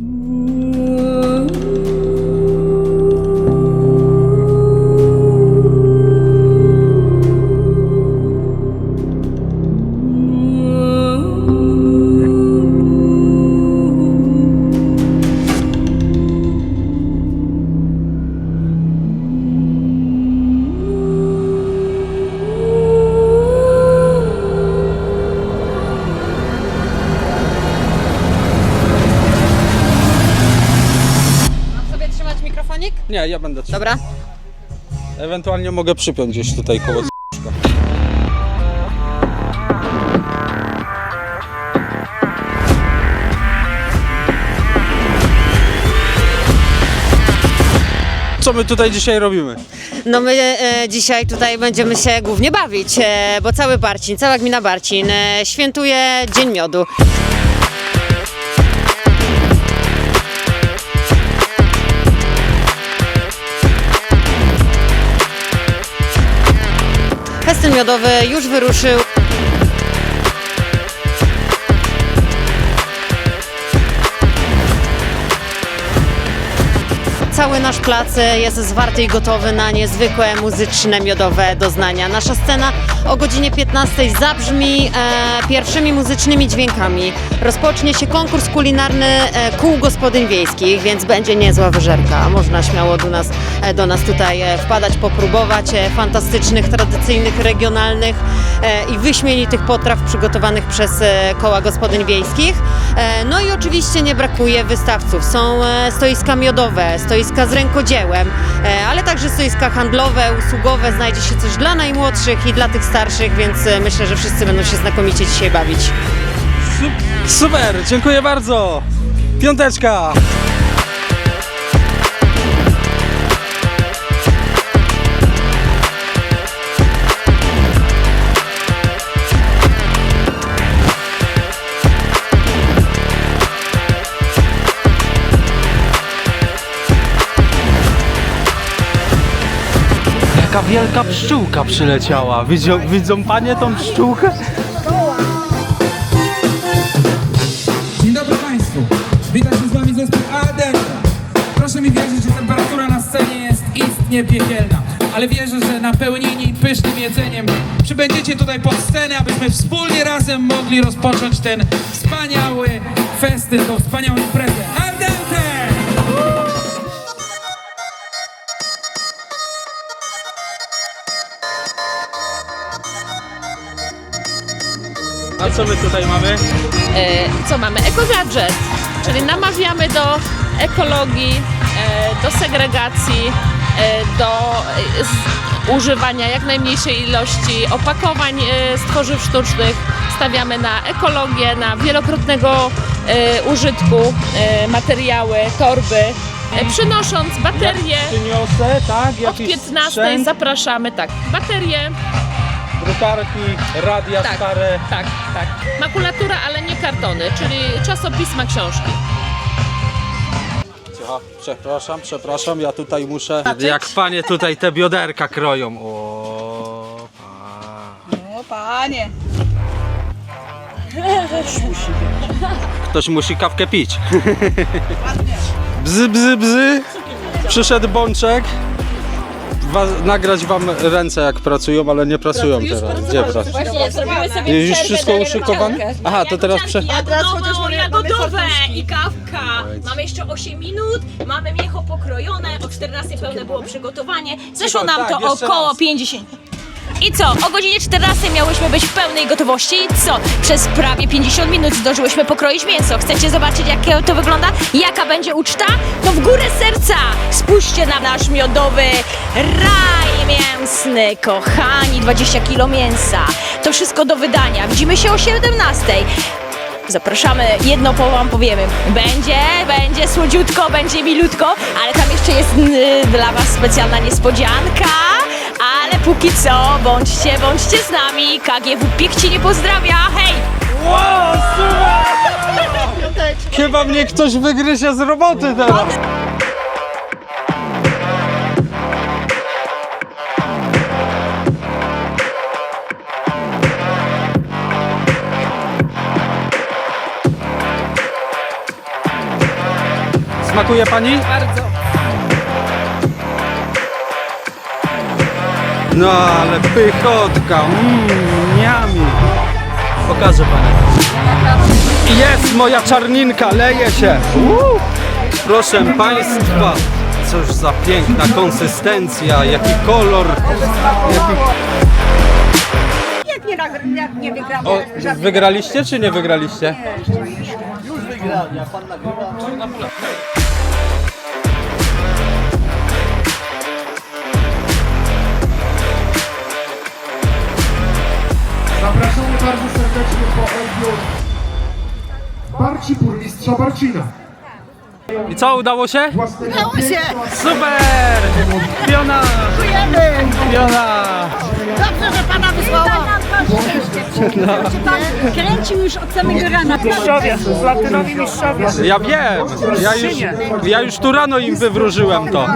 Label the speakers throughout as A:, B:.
A: Mm.
B: Nie, ja będę trzymał.
A: Dobra.
B: Ewentualnie mogę przypiąć gdzieś tutaj koło. Co my tutaj dzisiaj robimy?
A: No my e, dzisiaj tutaj będziemy się głównie bawić, e, bo cały Barcin, cała gmina Barcin e, świętuje Dzień Miodu. Festyn miodowy już wyruszył. Cały nasz plac jest zwarty i gotowy na niezwykłe muzyczne miodowe doznania. Nasza scena o godzinie 15 zabrzmi e, pierwszymi muzycznymi dźwiękami. Rozpocznie się konkurs kulinarny e, kół gospodyń wiejskich, więc będzie niezła wyżerka. Można śmiało do nas, e, do nas tutaj e, wpadać, popróbować e, fantastycznych, tradycyjnych, regionalnych e, i wyśmienitych potraw przygotowanych przez e, koła gospodyń wiejskich. E, No i oczywiście nie brakuje wystawców. Są e, stoiska miodowe, stoiska z rękodziełem, e, ale także stoiska handlowe, usługowe. Znajdzie się coś dla najmłodszych i dla tych starszych, więc e, myślę, że wszyscy będą się znakomicie dzisiaj bawić.
B: Sup- Super, dziękuję bardzo! Piąteczka!
C: Jaka wielka pszczółka przyleciała. Widzą, widzą panie tą pszczółkę?
D: Dzień dobry Państwu. Witam się z Wami zespół ADR. Proszę mi wierzyć, że temperatura na scenie jest istnie piekielna. Ale wierzę, że napełnieni pysznym jedzeniem przybędziecie tutaj pod scenę, abyśmy wspólnie razem mogli rozpocząć ten wspaniały festyn, tą wspaniałą imprezę.
B: A co my tutaj mamy?
E: E, co mamy? Ekogadżet, czyli namawiamy do ekologii, e, do segregacji, e, do e, używania jak najmniejszej ilości opakowań e, z tworzyw sztucznych. Stawiamy na ekologię, na wielokrotnego e, użytku e, materiały, torby, e, przynosząc baterie.
B: Przyniosę, tak?
E: Od
B: Jakiś
E: 15
B: sprzęt,
E: zapraszamy, tak, baterie,
B: drukarki, radia
E: Tak.
B: stare.
E: tak, tak. Makulatura, ale nie kartony, czyli czasopisma, książki.
B: Cicho, przepraszam, przepraszam, ja tutaj muszę... Jak panie tutaj te bioderka kroją. O, a.
F: O panie!
B: Ktoś musi kawkę pić. Bzy, bzy, bzy. Przyszedł bączek. Wa- nagrać wam ręce jak pracują, ale nie pracują teraz. Gdzie pracują?
E: Właśnie, zrobimy sobie
B: Już wszystko uszykowane? Aha, to teraz prze...
F: A teraz chociaż
G: Jagodowe,
F: mamy,
G: jagodowe i kawka. Mamy jeszcze 8 minut, mamy mięcho pokrojone, o 14 pełne było przygotowanie. Zeszło nam
B: Tak,
G: to około
B: raz.
G: 50. I co? O godzinie 14 miałyśmy być w pełnej gotowości. I co? Przez prawie 50 minut zdążyłyśmy pokroić mięso. Chcecie zobaczyć, jak to wygląda? Jaka będzie uczta? To w górę serca! Spójrzcie na nasz miodowy raj mięsny, kochani, 20 kilo mięsa. To wszystko do wydania. Widzimy się o 17. Zapraszamy, jedno po wam powiemy. Będzie, będzie słodziutko, będzie milutko, ale tam jeszcze jest y, dla was specjalna niespodzianka. Ale póki co, bądźcie, bądźcie z nami. KGW pięknie nie pozdrawia. Hej!
B: Wow, super! Chyba mnie ktoś wygryzie z roboty teraz. Smakuje pani?
E: Bardzo.
B: No ale pychotka, mmm, miami. Pokażę pani. Jest moja czarninka, leje się. Uuu. Proszę państwa, cóż za piękna konsystencja, jaki kolor. Jaki...
F: Jak nie, nagr- jak nie wygramy
B: O, wygraliście czy nie wygraliście?
H: Zapraszamy po odbiór Barci burmistrza Barcina.
B: I co, udało się?
H: Udało się!
B: Super! Piona! Piona!
F: Dobrze, że pana wysłała. Pan kręcił już od samego rana. Mistrzowie, platynowi mistrzowie.
B: Ja wiem! Ja już, ja już tu rano im wywróżyłem to.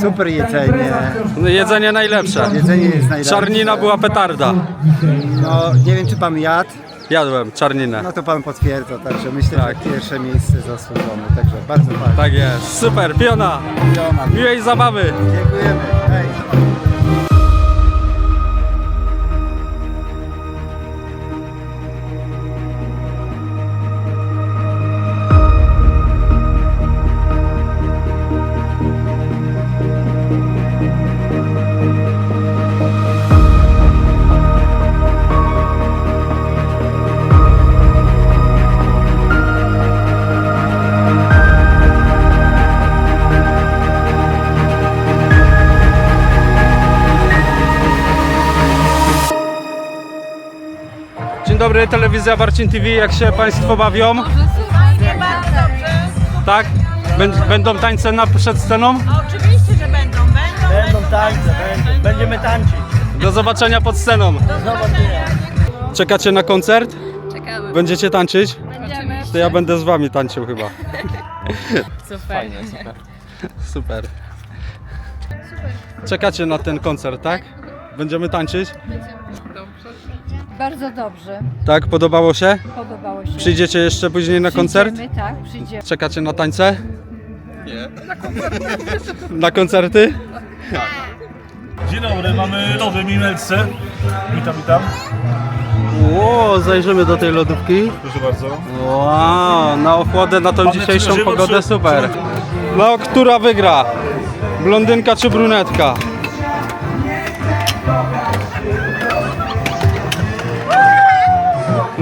I: Super jedzenie.
B: No, Jedzenie najlepsze.
I: Jedzenie jest najlepsze.
B: Czarnina była petarda.
I: No, nie wiem czy pan jadł,
B: Jadłem czarninę.
I: no to pan potwierdza, także myślę,
B: Tak.
I: że pierwsze miejsce zasłużone, także bardzo fajnie.
B: Tak jest. Super, piona!
I: Piona.
B: Miłej zabawy!
I: Dziękujemy.
B: Dobry, telewizja Barcin TV. Jak się Państwo bawią? Tak? Bę- Będą tańce na, przed sceną?
F: Oczywiście, że będą. Będą.
J: Będą tańce, będą. Będziemy tańczyć.
B: Do zobaczenia pod sceną. Czekacie na koncert?
E: Czekamy.
B: Będziecie tańczyć?
E: Będziemy.
B: To ja będę z Wami tańczył chyba.
E: Super.
B: Super. Czekacie na ten koncert, tak? Będziemy tańczyć?
F: Bardzo dobrze.
B: Tak? Podobało się?
F: Podobało się.
B: Przyjdziecie jeszcze później na koncert?
F: Przyjdziemy, tak, przyjdziemy.
B: Czekacie na tańce? Nie. Na koncerty?
J: Dzień dobry, mamy nowy Minelce. Witam, witam.
B: Ło, zajrzymy do tej lodówki.
J: Proszę bardzo.
B: Wow, na ochłodę na tą
J: Mamy
B: dzisiejszą
J: żywo,
B: pogodę super. No, która wygra? Blondynka czy brunetka?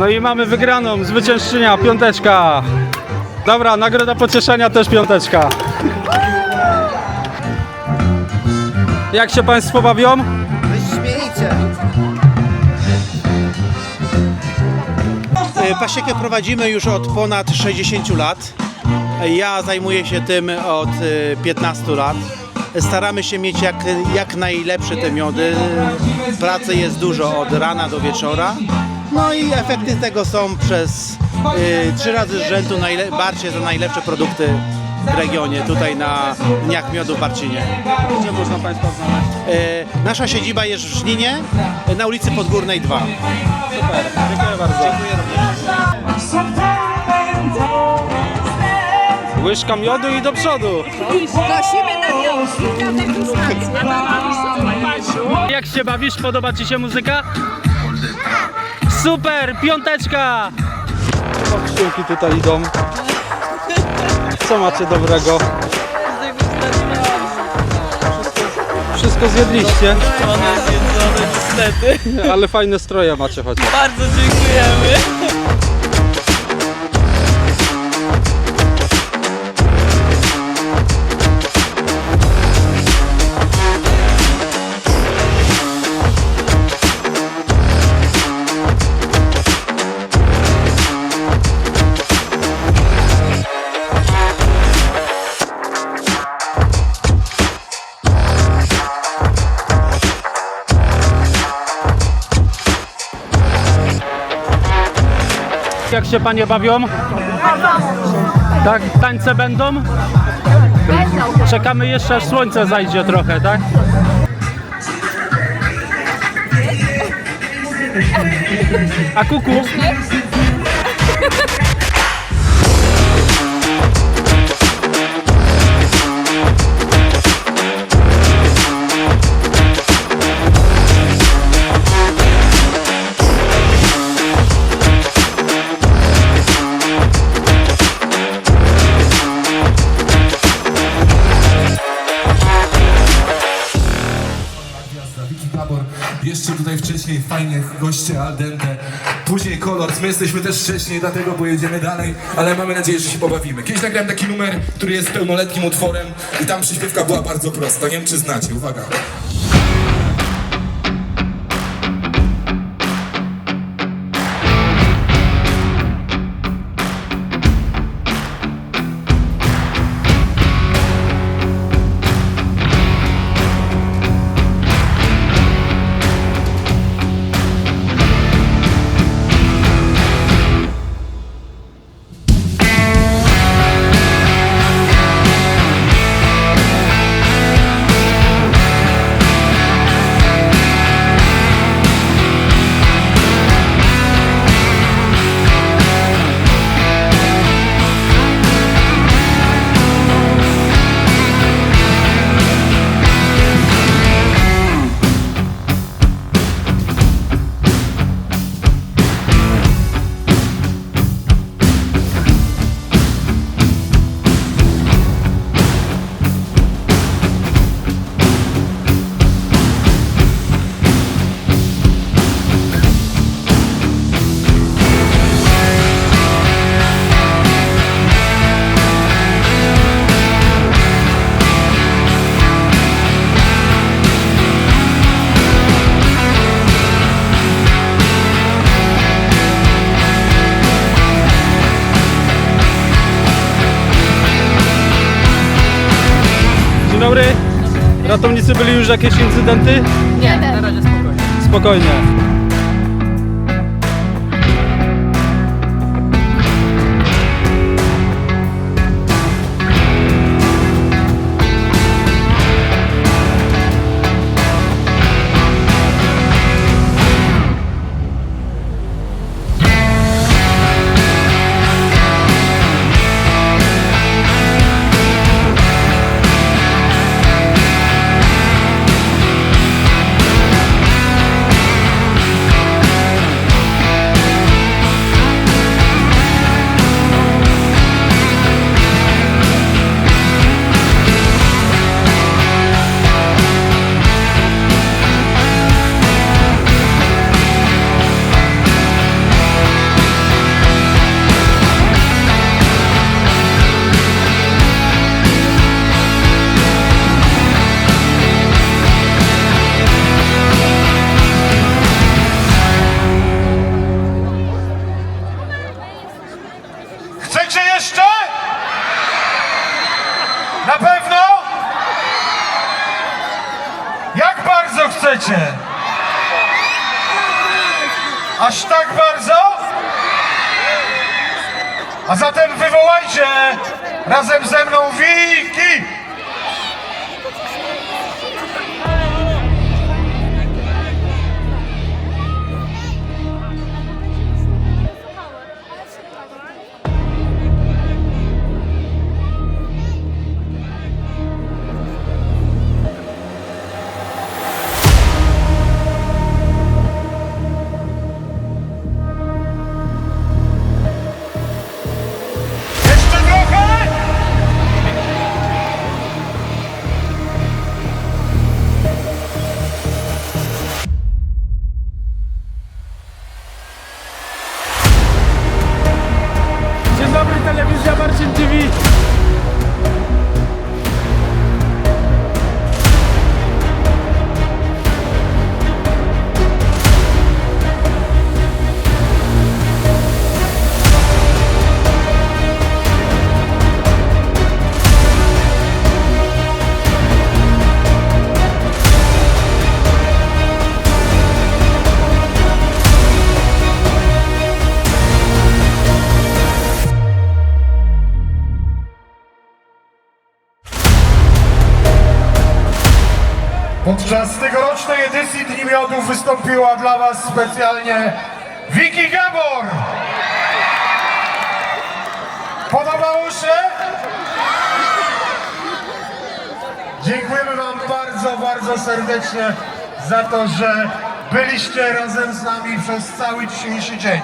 B: No i mamy wygraną, zwyciężczynia, piąteczka. Dobra, nagroda pocieszenia też piąteczka. Jak się Państwo bawią?
I: Wyśmienicie.
K: E, Pasiekę prowadzimy już od ponad 60 lat. Ja zajmuję się tym od e, 15 lat. Staramy się mieć jak, jak najlepsze te miody. Pracy jest dużo od rana do wieczora. No i efekty tego są przez e, trzy razy z rzędu najle- Barcie za najlepsze produkty w regionie, tutaj na Dniach Miodu w Barcinie.
B: Gdzie można Państwa znaleźć?
K: E, Nasza siedziba jest w Żninie, e, na ulicy Podgórnej 2.
B: Super, dziękuję bardzo. Łyżka miodu i do przodu.
F: Prosimy na degustację.
B: Jak się bawisz? Podoba Ci się muzyka? Super, piąteczka! Kciuki tutaj idą. Co macie dobrego? Wszystko zjedliście? niestety. Ale fajne stroje macie chociaż.
E: Bardzo dziękujemy.
B: Się panie bawią? Tak, tańce będą? Czekamy jeszcze aż słońce zajdzie trochę, tak?
L: A kuku?
C: Wcześniej fajnie goście al dente, później Colors, my jesteśmy też wcześniej, dlatego pojedziemy dalej, ale mamy nadzieję, że się pobawimy. Kiedyś nagrałem taki numer, który jest pełnoletnim utworem i tam przyśpiewka była bardzo prosta, nie wiem czy znacie, uwaga.
B: Ratownicy byli już jakieś incydenty? Nie, na razie spokojnie. Spokojnie.
H: Na pewno? Jak bardzo chcecie? Aż tak bardzo? A zatem wywołajcie razem ze mną Wiki! Emergency Podczas tegorocznej edycji Dni Miodów wystąpiła dla Was specjalnie Wiki Gabor! Podobało się? Dziękujemy Wam bardzo, bardzo serdecznie za to, że byliście razem z nami przez cały dzisiejszy dzień.